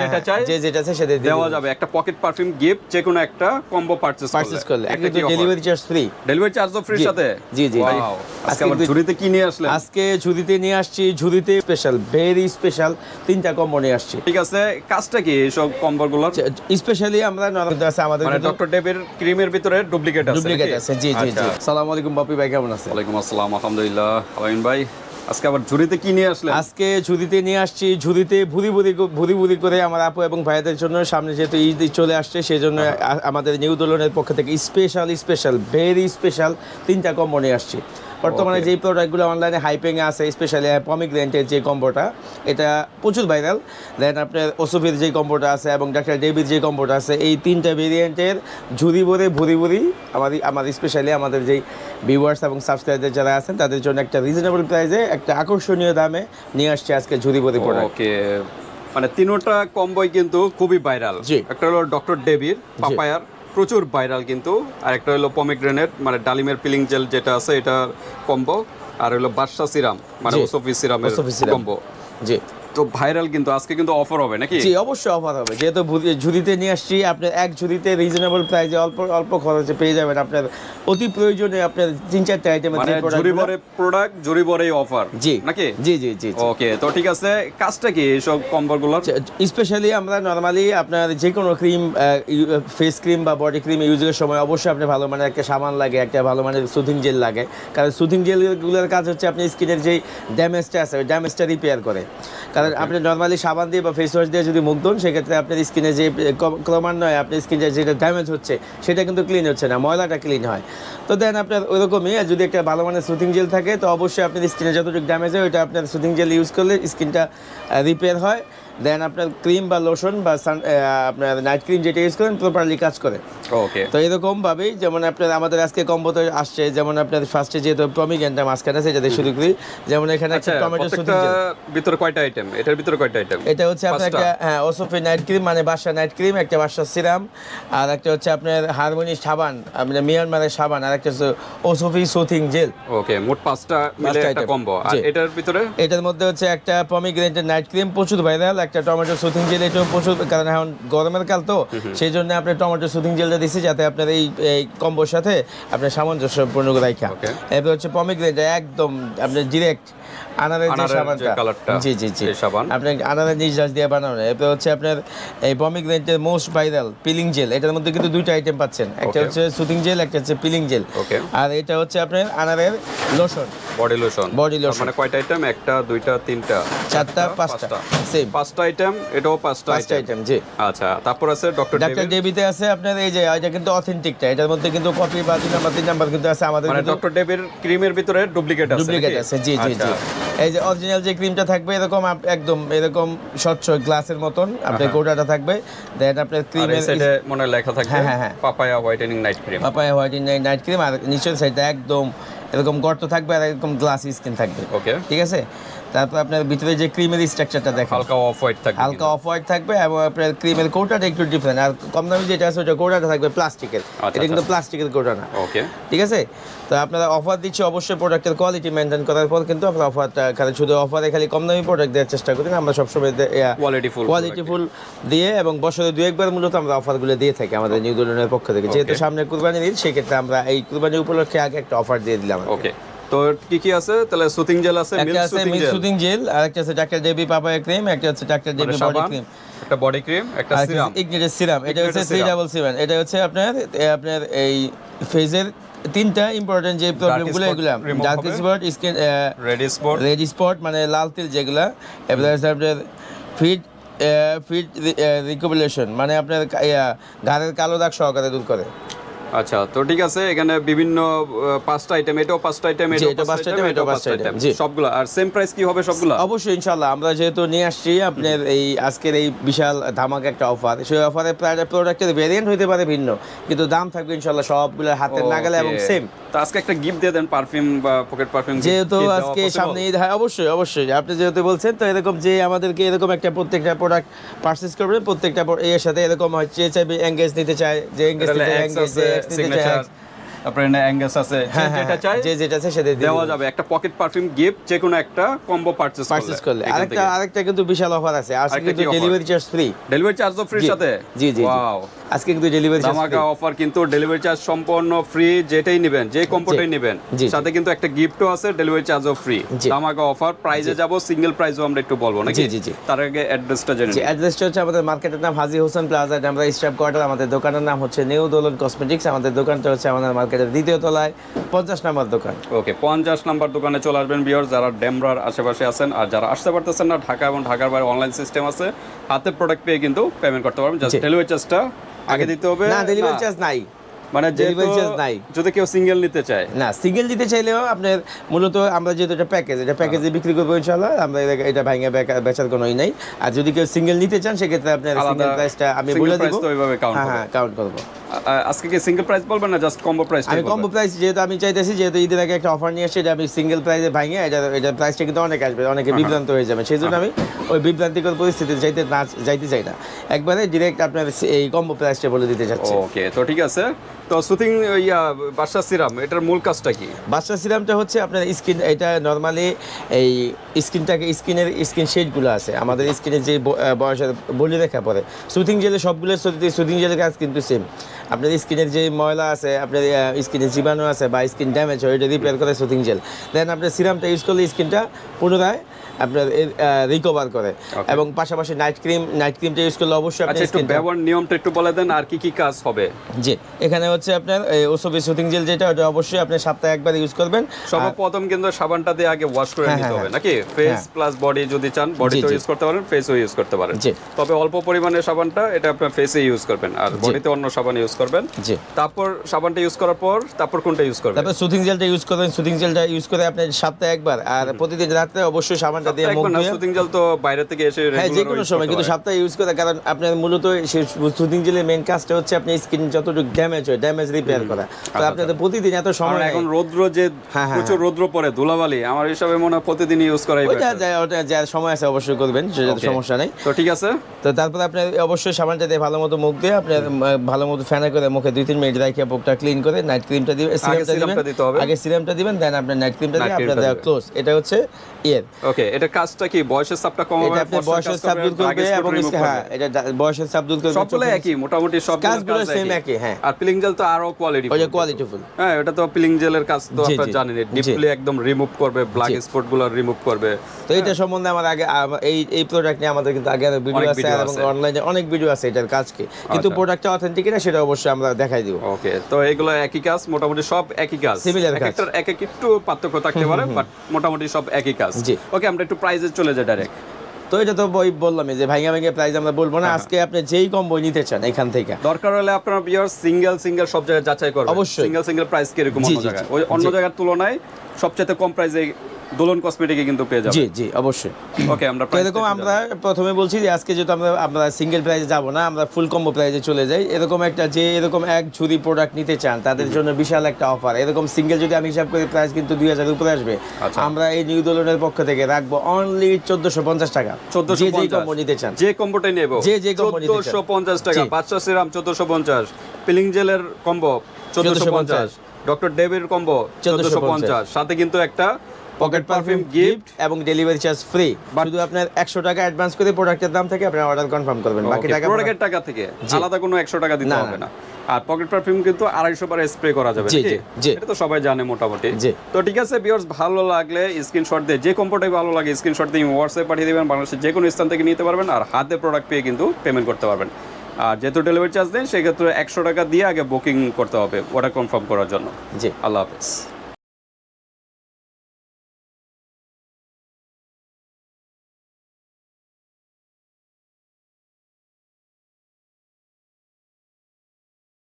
যেটা চাই যে যেটা আছে সেটা দেওয়া যাবে। একটা পকেট পারফিউম গিফট যে কোনো একটা কম্বো পারচেজ পারচেজ করলে। একদম ডেলিভারি চার্জ ফ্রি ডেলিভারি চার্জও ফ্রি সাথে? জি, জি, জি। আজকে আজকে ঝুড়িতে কি নিয়ে আসলেন? আজকে ঝুড়িতে নিয়ে আসছি ঝুড়িতে স্পেশাল ভেরি স্পেশাল তিনটা কম্বো নিয়ে আসছি। ঠিক আছে কাজটা কি এইসব কম্বোগুলোর স্পেশালি আমরা নর্মাল আছে আমাদের মানে ডক্টর ডেবের ক্রিমের ভিতরে ডুপ্লিকেট আছে ডুপ্লিকেট আছে জি জি জি। আচ্ছা। আলাইকুম বাপি ভাই কেমন আছে ওয়ালাইকুম আসসালাম আলহামদুলিল্লাহ। ভাই? আজকে আবার ঝুড়িতে কি নিয়ে আসলে আজকে ঝুড়িতে নিয়ে আসছি ঝুড়িতে ভুদি ভুদি ভুদি ভুদি ভুরি করে আমার আপু এবং ভাইদের জন্য সামনে যেহেতু ঈদ চলে আসছে সেই জন্য আমাদের নিউ দোলনের পক্ষ থেকে স্পেশাল স্পেশাল ভেরি স্পেশাল তিনটা কম্বো নিয়ে আসছি। বর্তমানে. যেই প্রোডাক্টগুলো অনলাইনে হাইপিং আছে স্পেশালি পমিগ্রেন্টের যে কম্বোটা এটা প্রচুর ভাইরাল দেন আপনার ওসুফির যে কম্বোটা আছে এবং ডাক্তার ডেভির যে কম্বোটা আছে এই তিনটা ভেরিয়েন্টের ঝুড়ি ভরে ভুরি ভুরি আমাদের আমার স্পেশালি আমাদের যেই ভিউয়ার্স এবং সাবস্ক্রাইবার যারা আছেন তাদের জন্য একটা রিজনেবল প্রাইসে একটা আকর্ষণীয় দামে নিয়ে আসছে আজকে ঝুড়ি ভরি প্রোডাক্ট মানে তিনোটা কম্বোই কিন্তু খুবই ভাইরাল একটা হলো ডক্টর ডেভির পাপায়ার প্রচুর ভাইরাল কিন্তু। আর একটা হলো পমিগ্রেনেট মানে ডালিমের পিলিং জেল যেটা আছে এটা কম্বো আর হলো বাদশা সিরাম মানে ওসফি সিরামের কম্বো জি। তো ভাইরাল কিন্তু আজকে কিন্তু অফার হবে নাকি? জি অবশ্যই অফার হবে। যেহেতু ঝুড়িতে নিয়ে আসছি আপনার এক ঝুড়িতে রিজনেবল প্রাইসে অল্প অল্প খরচে পেয়ে যাবেন আপনার অতি প্রয়োজনে আপনার তিন চারটে আইটেম মানে প্রোডাক্ট ভরে প্রোডাক্ট ঝুরি ভরে অফার জি নাকি? জি জি জি। ওকে তো ঠিক আছে কাজটা কি এইসব কম্বোগুলোর স্পেশালি আমরা নর্মালি আপনার যে কোনো ক্রিম ফেস ক্রিম বা বডি ক্রিম ইউজের সময় অবশ্যই আপনি ভালো মানের একটা সাবান লাগে একটা ভালো মানের সুথিং জেল লাগে। কারণ সুথিং জেলগুলোর কাজ হচ্ছে আপনি স্কিনের যে ড্যামেজটা আছে ওই ড্যামেজটা রিপেয়ার করে। কারণ আপনি নর্মালি সাবান দিয়ে বা ফেস ওয়াশ দিয়ে যদি মুখ ধুন সেক্ষেত্রে আপনার স্কিনে যে ক্রমান্বয়ে আপনার স্কিনে যেটা ড্যামেজ হচ্ছে সেটা কিন্তু ক্লিন হচ্ছে না ময়লাটা ক্লিন হয়। তো দেন আপনার ওইরকমই যদি একটা ভালো মানের সুথিং জেল থাকে তো অবশ্যই আপনার স্কিনে যতটুকু ড্যামেজ হয় ওইটা আপনার সুথিং জেল ইউজ করলে স্কিনটা রিপেয়ার হয়। দেন আপনার ক্রিম বা লোশন বা আপনার নাইট ক্রিম যেটা ইউজ করেন প্রপারলি কাজ করে। ওকে তো এরকম ভাবেই যেমন আপনার আমাদের আজকে কম্বোতে আসছে যেমন আপনার ফার্স্টে যেহেতু প্রমিগ্যানটা মাঝখানে সেটা দিয়ে শুরু করি যেমন এখানে আচ্ছা একটা টমেটো সুথিং প্রত্যেকটা জেল ভিতরে কয়টা আইটেম এটার ভিতরে কয়টা আইটেম এটা হচ্ছে আপনার? একটা হ্যাঁ ওসফি নাইট ক্রিম মানে বাসা নাইট ক্রিম একটা বাসা সিরাম আর একটা হচ্ছে আপনার হারমোনি সাবান আপনার মিয়ানমারের সাবান আর একটা হচ্ছে ওসফি সুথিং জেল ওকে মোট পাঁচটা মিলে একটা কম্বো আর এটার ভিতরে? এটার মধ্যে হচ্ছে একটা পমিগ্রেনেটের নাইট ক্রিম প্রচুর ভাইরাল একটা টমেটো সুথিং জেল এটাও প্রচুর কারণ এখন গরমের কাল তো সেই জন্য আপনি টমেটো সুথিং জেলটা দিচ্ছি যাতে আপনার এই এই কম্বোর সাথে আপনার সামঞ্জস্যপূর্ণ Okay. এরপর হচ্ছে পমিগ্রেনেট একদম আপনার ডিরেক্ট আনারের যে আনারের যে সাবানটা। জি জি জি। সাবান। আপনার আনারের নিজ দিয়ে বানানো। এরপর হচ্ছে আপনার এই পমিগ্রেনেটের মোস্ট ভাইরাল পিলিং জেল এটার মধ্যে কিন্তু দুইটা আইটেম পাচ্ছেন। একটা হচ্ছে সুথিং জেল একটা হচ্ছে পিলিং জেল. আর এটা হচ্ছে আপনার আনারের লোশন বডি লোশন lotion। মানে কয়টা আইটেম একটা দুইটা তিনটা চারটা পাঁচটা। সেম পাঁচটা আইটেম এটাও পাঁচটা পাঁচটা আইটেম জি। আচ্ছা তারপর আছে ডক্টর ডেভিড আছে আপনার এই যে এটা কিন্তু অথেন্টিকটা এটার মধ্যে কিন্তু কপি বা দুই নাম্বার তিন নাম্বার কিন্তু আছে আমাদের মানে ডক্টর ক্রিমের ভিতরে ডুপ্লিকেট আছে ডুপ্লিকেট আছে জি জি জি। আচ্ছা। এই যে অরিজিনাল যে ক্রিমটা থাকবে এরকম একদম এরকম স্বচ্ছ গ্লাসের মতন আপনার গোটাটা থাকবে। দেন আপনার ক্রিমের সাইডে মনে লেখা থাকবে হ্যাঁ, হ্যাঁ, হ্যাঁ। Papaya whitening night cream papaya white night cream আর নিচের সাইডটা একদম এরকম গর্ত থাকবে আর এরকম গ্লাস স্কিন থাকবে। ওকে ঠিক আছে? তারপর আপনার ভিতরে যে ক্রিমের স্ট্রাকচারটা দেখেন। হালকা অফ হোয়াইট থাকবে হালকা অফ হোয়াইট থাকবে এবং আপনার ক্রিমের কোটাটা একটু ডিফারেন্ট আর কম দামি যেটা আছে ওটা কোটাটা থাকবে প্লাস্টিকের আচ্ছা, এটা কিন্তু প্লাস্টিকের কোটা না। ওকে ঠিক আছে? তো আপনারা অফার দিচ্ছি অবশ্যই প্রোডাক্টের কোয়ালিটি মেনটেন করার পর কিন্তু আমরা অফারটা খালি শুধু অফারে খালি কম দামি প্রোডাক্ট দেওয়ার চেষ্টা করি আমরা সবসময় কোয়ালিটি ফুল কোয়ালিটি ফুল দিয়ে এবং বছরে দু একবার মূলত আমরা অফারগুলো দিয়ে থাকি আমাদের নিউ দোলনের পক্ষ থেকে। যেহেতু সামনে কুরবানি ঈদ সেক্ষেত্রে আমরা এই কুরবানি উপলক্ষে আগে একটা অফার দিয়ে দিলাম ওকে তো কি কি আছে তাহলে সুতিং জেল আছে একটা আছে সুতিং মিল্ক জেল। জেল আর একটা আছে ডাক্তার পাপায়া ক্রিম একটা হচ্ছে ডাক্তার ডেবি বডি ক্রিম একটা বডি ক্রিম একটা সিরাম ইগনিটেড সিরাম এটা হচ্ছে Ignited three serum। Double seven এটা হচ্ছে আপনার আপনার এই ফেজের তিনটা ইম্পর্টেন্ট যে প্রবলেমগুলো এগুলো। Dark spot skin ready spot red spot মানে লাল তিল যেগুলা। এবার আপনার ফিট ফিট রিকোবিলেশন মানে আপনার ঘাড়ের কালো দাগ সহকারে দূর করে। আচ্ছা তো ঠিক আছে এখানে বিভিন্ন পাঁচটা আইটেম এটাও পাঁচটা আইটেম এটাও পাঁচটা আইটেম এটাও পাঁচটা আইটেম। সবগুলো আর সেম প্রাইস কি হবে সবগুলো অবশ্যই ইনশাআল্লাহ আমরা যেহেতু নিয়ে আসছি আপনার এই আজকের এই বিশাল ধামাকা একটা অফার সেই অফারে প্রোডাক্টের ভেরিয়েন্ট হতে পারে ভিন্ন কিন্তু দাম থাকবে ইনশাআল্লাহ সবগুলো হাতের নাগালে এবং. সেম তো আজকে একটা গিফট দিয়ে দেন পারফিউম বা পকেট পারফিউম যেহেতু আজকে সামনে ঈদ হয় অবশ্যই অবশ্যই আপনি যেহেতু বলছেন তো এরকম যে আমাদেরকে এরকম একটা প্রত্যেকটা প্রোডাক্ট পারচেস করবেন প্রত্যেকটা এর সাথে এরকম হচ্ছে চাইবে এঙ্গেজ নিতে চায় যে এঙ্গেজ নিতে X এঙ্গেজ নিতে চায়। তারপরে এখানে অ্যাঙ্গাস আছে। হ্যাঁ হ্যাঁ যেটা চাই যে যেটা সেটা দেওয়া যাবে। একটা পকেট পারফিউম গিফট যে কোনো একটা কম্বো পারচেজ পারচেজ করলে। আরেকটা আরেকটা কিন্তু বিশাল অফার আছে। আজকে কিন্তু ডেলিভারি চার্জ ফ্রি ডেলিভারি চার্জও ফ্রির জি, সাথে? জি, জি। ওয়াও আজকে কিন্তু ডেলিভারি চার্জ ধামাকা অফার কিন্তু ডেলিভারি চার্জ সম্পূর্ণ ফ্রি যেটাই নেবেন যে কম্পোটাই নেবেন। সাথে কিন্তু একটা গিফটও আছে ডেলিভারি চার্জও ফ্রি ধামাকা অফার প্রাইজে যাব সিঙ্গেল প্রাইসও আমরা একটু বলব নাকি? জি, জি। তার আগে অ্যাড্রেসটা জেনে। অ্যাড্রেসটা হচ্ছে আমাদের মার্কেটের নাম হাজি হোসেন প্লাজা আমরা স্টাফ কোয়ার্টার আমাদের দোকানের নাম হচ্ছে নিউ দোলন কসমেটিক্স আমাদের দোকানটা হচ্ছে আমাদের মার্কেটের দ্বিতীয় তলায় পঞ্চাশ নাম্বার দোকান। ওকে পঞ্চাশ নাম্বার দোকানে চলে আসবেন বিয়র যারা ডেমরার আশেপাশে আছেন আর যারা আসতে পারতেছেন না ঢাকা এবং ঢাকার বাইরে অনলাইন সিস্টেম আছে হাতে প্রোডাক্ট পেয়ে কিন্তু পেমেন্ট করতে পারবেন। জাস্ট। ডেলিভারি চার্জটা আগে দিতে হবে। না ডেলিভারি চার্জ নাই। মানে নাই। যদি কেউ সিঙ্গেল নিতে চায়। না সিঙ্গেল দিতে চাইলেও আপনার মূলত আমরা যেহেতু এটা প্যাকেজ এটা প্যাকেজে বিক্রি করব ইনশাল্লাহ আমরা এটা- ভাঙে বেচার কোনোই নাই। আর যদি কেউ সিঙ্গেল নিতে চান সেক্ষেত্রে আপনার সিঙ্গেল প্রাইসটা আমি বলে price দিব। ওইভাবে count হ্যাঁ হ্যাঁ কাউন্ট করব। আজকে কি সিঙ্গেল প্রাইস বলবেন না জাস্ট কম্বো প্রাইস আমি কম্বো প্রাইস যেহেতু আমি চাইতেছি যেহেতু ঈদের আগে একটা অফার নিয়ে আসছি এটা আমি সিঙ্গেল প্রাইসে ভাঙে এটা এটা প্রাইসটা কিন্তু অনেক আসবে অনেকে বিভ্রান্ত হয়ে যাবে। সেই জন্য আমি ওই বিভ্রান্তিকর পরিস্থিতি যাইতে না যাইতে চাই না। একবারে ডিরেক্ট আপনার এই কম্বো প্রাইসটা বলে দিতে চাচ্ছি। ওকে তো ঠিক আছে। তো সুথিং ইয়া বাসা সিরাম, এটার মূল কাজটা কি? বাচ্চা সিরামটা হচ্ছে আপনার স্কিন, এটা নর্মালি এই স্কিনটাকে, স্কিনের, স্কিন শেডগুলো আছে। আমাদের স্কিনের যে বয়সের বলি রেখা পড়ে সুথিং জেলে সবগুলো সুথিং জেলের কাজ কিন্তু সেম আপনার স্কিনের যে ময়লা আছে, আপনার স্কিনের জীবাণু আছে বা স্কিন ড্যামেজ হয় ওইটা রিপেয়ার করে সুথিং জেল। দেন আপনার সিরামটা ইউজ করলে স্কিনটা পুনরায় আপনার রিকভার করে। এবং পাশাপাশি নাইট ক্রিম নাইট ক্রিমটা ইউজ করলে অবশ্যই আচ্ছা আপনার একটু ব্যবহার নিয়মটা একটু বলে দেন আর কি কি কাজ হবে। জি এখানে হচ্ছে আপনার ওসবি জেল যেটা ওটা অবশ্যই আপনি সপ্তাহে একবার ইউজ করবেন। সর্বপ্রথম কিন্তু সাবানটা দিয়ে আগে ওয়াশ করে হ্যাঁ, নিতে হ্যাঁ, হবে হ্যাঁ। নাকি? ফেস। প্লাস বডি যদি চান বডিতেও ইউজ করতে পারেন ফেসও ইউজ করতে পারেন। জি। তবে অল্প পরিমাণে সাবানটা এটা আপনার ফেসে ইউজ করবেন আর বডিতে অন্য সাবান ইউজ করবেন। জি। তারপর সাবানটা ইউজ করার পর তারপর কোনটা ইউজ করবেন? তারপর জেলটা ইউজ করবেন সুথিং জেলটা ইউজ করে আপনি সপ্তাহে একবার আর প্রতিদিন রাত্রে অবশ্যই সাবানটা দিয়ে মুখ ধুয়ে। সুতিং জল তো বাইরে থেকে এসে হ্যাঁ যে কোনো সময় কিন্তু সপ্তাহে ইউজ করে কারণ আপনার মূলত সেই সুথিং জেলের মেন কাজটা হচ্ছে আপনি স্কিন যতটুকু ড্যামেজ হয় ড্যামেজ রিপেয়ার করা। তো আপনাদের প্রতিদিন এত সময় এখন। রৌদ্র যে হ্যাঁ, হ্যাঁ, প্রচুর রৌদ্র পড়ে ধুলাবালি আমার হিসাবে মনে হয় প্রতিদিন ইউজ করাই। ওটা সময় আছে অবশ্যই করবেন সেটা সমস্যা নেই। তো ঠিক আছে। তো তারপরে আপনি অবশ্যই সাবানটা দিয়ে ভালো মতো মুখ দিয়ে আপনার উম, ভালো মতো ফ্যানে করে মুখে দুই তিন মিনিট রেখে মুখটা ক্লিন করে নাইট ক্রিমটা দিবেন। সিরামটা আগে সিরামটা দিবেন দেন আপনার নাইট ক্রিমটা দিয়ে আপনার। ক্লোজ এটা হচ্ছে ইয়ের। ওকে এটা কাজটা কি? বয়সের চাপটা কমাবে এটা বয়সের চাপ দূর করবে এবং হ্যাঁ এটা বয়সের চাপ দূর করবে সবগুলো একই মোটামুটি সব কাজগুলো same একই, হ্যাঁ। আর পিলিং জেল তো আরও কোয়ালিটি ওই যে কোয়ালিটিফুল হ্যাঁ এটা তো পিলিং জেলের কাজ তো আপনারা জানেন জি। ডিপলি একদম রিমুভ করবে ব্ল্যাক জি। স্পটগুলো রিমুভ করবে। তো এটা সম্বন্ধে আমার আগে এই এই প্রোডাক্ট নিয়ে আমাদের কিন্তু আগে ভিডিও আছে এবং অনলাইনে অনেক ভিডিও আছে এটার কাজ কি। কিন্তু আচ্ছা। প্রোডাক্টটা অথেন্টিক কিনা সেটা অবশ্যই আমরা দেখাই দিব। ওকে তো এগুলো একই কাজ মোটামুটি সব একই কাজ। এক কাজ। এক এক একটু পার্থক্য থাকতে পারে বাট মোটামুটি সব একই কাজ। জি। ওকে আমরা একটু প্রাইজে চলে যাই ডাইরেক্ট তো এটা তো বই বললামই যে ভাইঙ্গা ভাইঙ্গা প্রাইস আমরা বলব হ্যাঁ, না আজকে আপনি যেই কম বই নিতে চান এখান থেকে। দরকার হলে আপনার বিয়ার সিঙ্গেল সিঙ্গেল সব জায়গায় যাচাই করবেন। অবশ্যই। সিঙ্গেল সিঙ্গেল প্রাইস কীরকম অন্য জায়গায়? ওই অন্য জায়গার তুলনায় সবচেয়ে কম প্রাইসে দোলন কসমেটিকে কিন্তু পেয়ে যাবেন। জি জি অবশ্যই। ওকে আমরা এরকম আমরা প্রথমে বলছি যে আজকে যেহেতু আমরা আমরা সিঙ্গেল প্রাইজে যাব না আমরা ফুল কম্বো প্রাইজে চলে যাই। এরকম একটা যে এরকম এক ঝুড়ি প্রোডাক্ট নিতে চান তাদের জন্য বিশাল একটা অফার এরকম সিঙ্গেল যদি আমি হিসাব করি প্রাইস কিন্তু দুই হাজার উপরে আসবে। আচ্ছা। আমরা এই নিউ দোলনের পক্ষ থেকে রাখব অনলি চোদ্দশো পঞ্চাশ টাকা। চোদ্দশো যে কম্বো নিতে চান। যে কম্বোটাই নেব। যে যে চোদ্দশো পঞ্চাশ টাকা। বাদশা সিরাম চোদ্দশো পঞ্চাশ। পিলিং জেলের কম্বো চোদ্দশো পঞ্চাশ। ডক্টর ডেভির কম্বো চোদ্দশো পঞ্চাশ। সাথে কিন্তু একটা পকেট পারফিউম গিফট এবং ডেলিভারি চার্জ ফ্রি শুধু আপনার একশো টাকা অ্যাডভান্স করে প্রোডাক্টের দাম থেকে আপনার অর্ডার কনফার্ম করবেন। বাকি টাকা প্রোডাক্টের টাকা থেকে আলাদা কোনো একশো টাকা দিতে হবে না। আর পকেট পারফিউম কিন্তু আড়াইশো বার স্প্রে করা যাবে জি, জি। এটা তো সবাই জানে মোটামুটি। জি। তো ঠিক আছে বিয়ার্স ভালো লাগলে স্ক্রিনশট দিয়ে যে কম্পোর্টাই ভালো লাগে স্ক্রিনশট দিয়ে হোয়াটসঅ্যাপ পাঠিয়ে দেবেন। বাংলাদেশের যে কোনো স্থান থেকে নিতে পারবেন আর হাতে প্রোডাক্ট পেয়ে কিন্তু পেমেন্ট করতে পারবেন। আর যেহেতু ডেলিভারি চার্জ দেন সেক্ষেত্রে একশো টাকা দিয়ে আগে বুকিং করতে হবে ওটা কনফার্ম করার জন্য। জি। আল্লাহ হাফেজ।